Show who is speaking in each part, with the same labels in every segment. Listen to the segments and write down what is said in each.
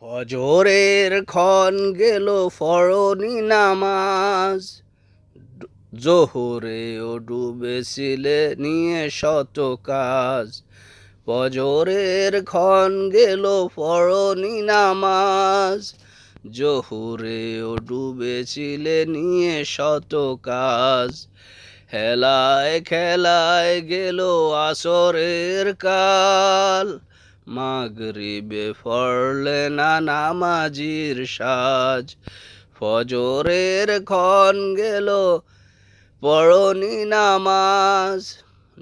Speaker 1: ফজরের ক্ষণ গেল ফরনি নামাজ। জোহরেও ডুবেছিলে নিয়ে শত কাজ। ফজরের ক্ষণ গেল ফরনি নামাজ। জোহরেও ডুবেছিলে নিয়ে শত কাজ। হেলায় খেলায় গেল আসরের কাল। মাগরিবে ফরলে না নামাজির সাজ। ফজরের ক্ষণ গেল, পড়নি নামাজ।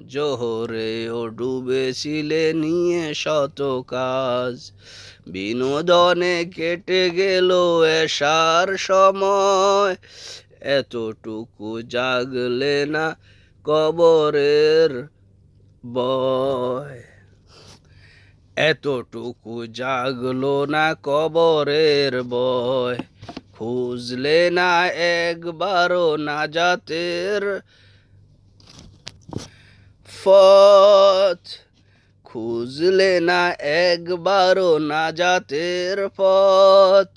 Speaker 1: জোহরেও ডুবেছিলে নিয়ে শত কাজ। বিনোদনে কেটে গেল এসার সময়। এতটুকু জাগলে না কবরের বয়। এতটুকু জাগলো না কবরের বয়। খুঁজলে না একবারও না জাতের পথ। খুঁজলে না একবারও না জাতের পথ।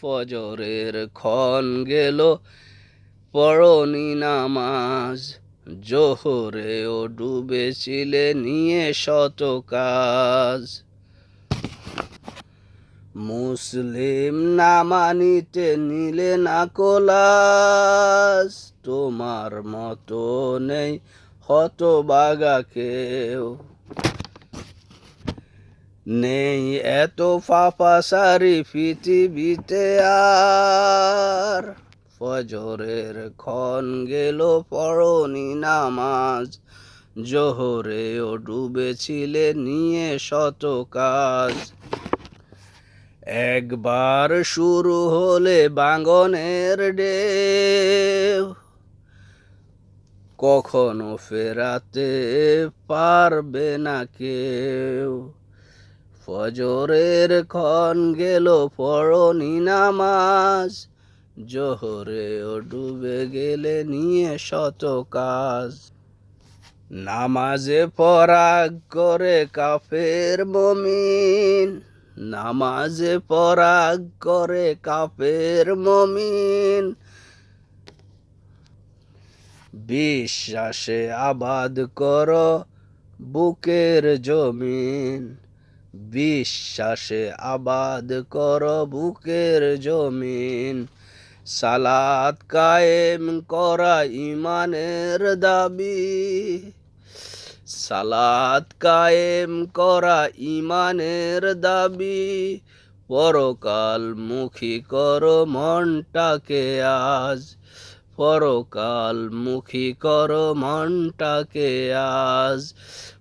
Speaker 1: ফজরের ক্ষণ গেল, পড়নি নামাজ। জোহরেও ডুবেছিলে নিয়ে শত কাজ। মুসলিম না মানিতে নিলে না কোলাস। তোমার মতো নেই হত বাগা কেউ। নেই এত ফাপা সারি পৃথিবীতে আর। ফজরের ক্ষণ গেল পড়নি নামাজ। জোহরেও ডুবেছিলে নিয়ে শত কাজ। একবার শুরু হলে বাঙ্গনের ঢেউ। কখনো ফেরাতে পারবে না কেউ। ফজরের ক্ষণ গেল পড়নি নামাজ। জোহরেও ডুবে গেলে নিয়ে শত কাজ। নামাজে পরাগ করে কাফের মমিন নামাজে পরাগ করে কাফের মমিন। বিশ্বাসে আবাদ কর বুকের জমিন। বিশ্বাসে আবাদ কর বুকের জমিন। সালাদ কায়েম করা ইমানের দাবি। সালাত কায়েম করা ইমানের দাবি। পরকাল মুখী কর মনটাকে আজ। পরকাল মুখী কর মনটাকে আজ।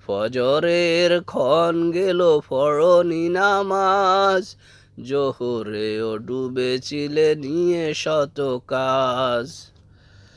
Speaker 1: ফজরের ক্ষণ গেল ফরনি নামাজ। জোহরেও ডুবেছিলে নিয়ে শত কাজ।